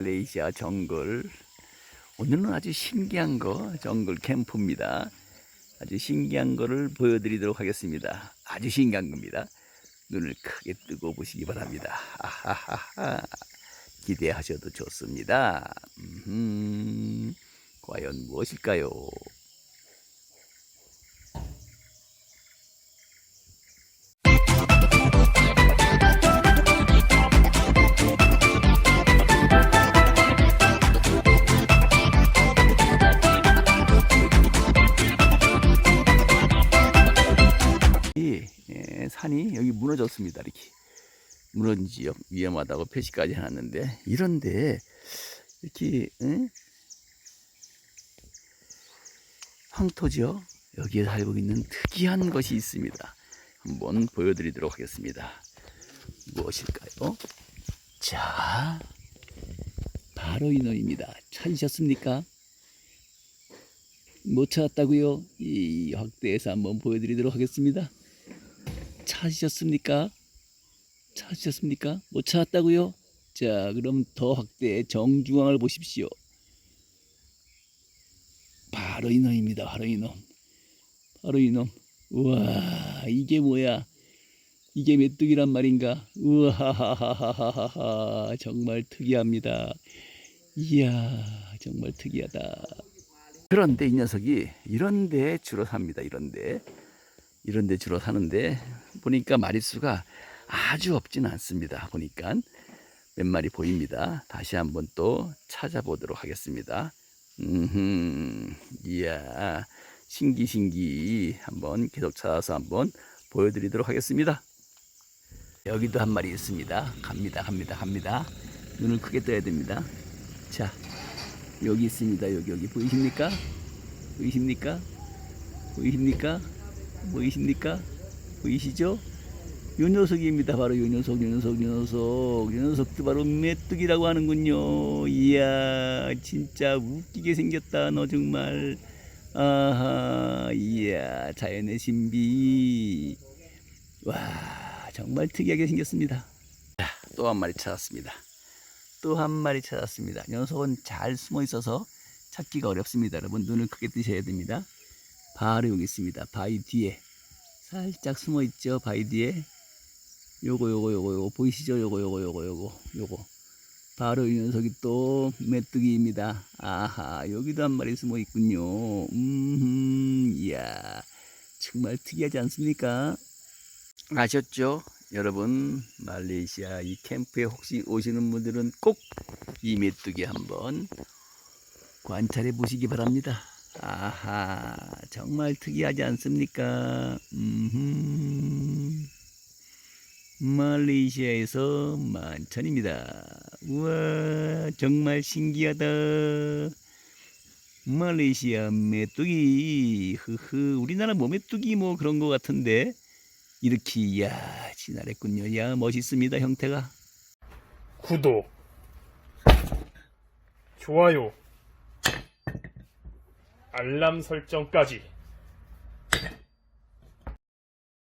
말레이시아 정글. 오늘은 아주 신기한 거 정글 캠프입니다. 아주 신기한 거를 보여드리도록 하겠습니다. 아주 신기한 겁니다. 눈을 크게 뜨고 보시기 바랍니다. 아하하하. 기대하셔도 좋습니다. 음흠. 과연 무엇일까요? 산이 여기 무너졌습니다. 이렇게 무너진 지역 위험하다고 표시까지 해놨는데 이런데 이렇게 응? 황토죠. 여기에 살고 있는 특이한 것이 있습니다. 한번 보여드리도록 하겠습니다. 무엇일까요? 자, 바로 이놈입니다. 찾으셨습니까? 못 찾았다고요? 이 확대해서 한번 보여드리도록 하겠습니다. 찾으셨습니까? 찾으셨습니까? 못 찾았다고요? 자, 그럼 더 확대 정중앙을 보십시오. 바로 이놈입니다. 바로 이놈. 바로 이놈. 우와, 이게 뭐야? 이게 메뚜기란 말인가? 우와하하하하하 정말 특이합니다. 이야, 정말 특이하다. 그런데 이 녀석이 이런 데 주로 삽니다. 이런 데 이런 데 주로 사는데 보니까 마리수가 아주 없지는 않습니다. 보니까 몇 마리 보입니다. 다시 한번 또 찾아보도록 하겠습니다. 음, 이야 신기 신기 한번 계속 찾아서 한번 보여드리도록 하겠습니다. 여기도 한 마리 있습니다. 갑니다, 갑니다, 갑니다. 눈을 크게 떠야 됩니다. 자, 여기 있습니다. 여기 여기 보이십니까? 보이십니까? 보이십니까? 보이십니까? 보이시죠? 요 녀석입니다. 바로 요 녀석, 요 녀석, 요 녀석. 요 녀석도 바로 메뚜기라고 하는군요. 이야, 진짜 웃기게 생겼다. 너 정말. 아하, 이야, 자연의 신비. 와, 정말 특이하게 생겼습니다. 자, 또한 마리 찾았습니다. 또 한 마리 찾았습니다. 녀석은 잘 숨어 있어서 찾기가 어렵습니다. 여러분 눈을 크게 뜨셔야 됩니다. 바로 여기 있습니다. 바위 뒤에 살짝 숨어 있죠. 바위 뒤에 요거 요거 요거 요거 보이시죠? 요거 요거 요거 요거 요거 바로 이 녀석이 또 메뚜기입니다. 아하 여기도 한 마리 숨어 있군요. 음 이야 정말 특이하지 않습니까? 아셨죠? 여러분 말레이시아 이 캠프에 혹시 오시는 분들은 꼭 이 메뚜기 한번 관찰해 보시기 바랍니다. 아하 정말 특이하지 않습니까? 음흠. 말레이시아에서 만천입니다. 우와 정말 신기하다. 말레이시아 메뚜기 흐흐 우리나라 뭐 메뚜기 뭐 그런 거 같은데 이렇게 야 진화했군요. 야 멋있습니다 형태가. 구독, 좋아요, 알람 설정까지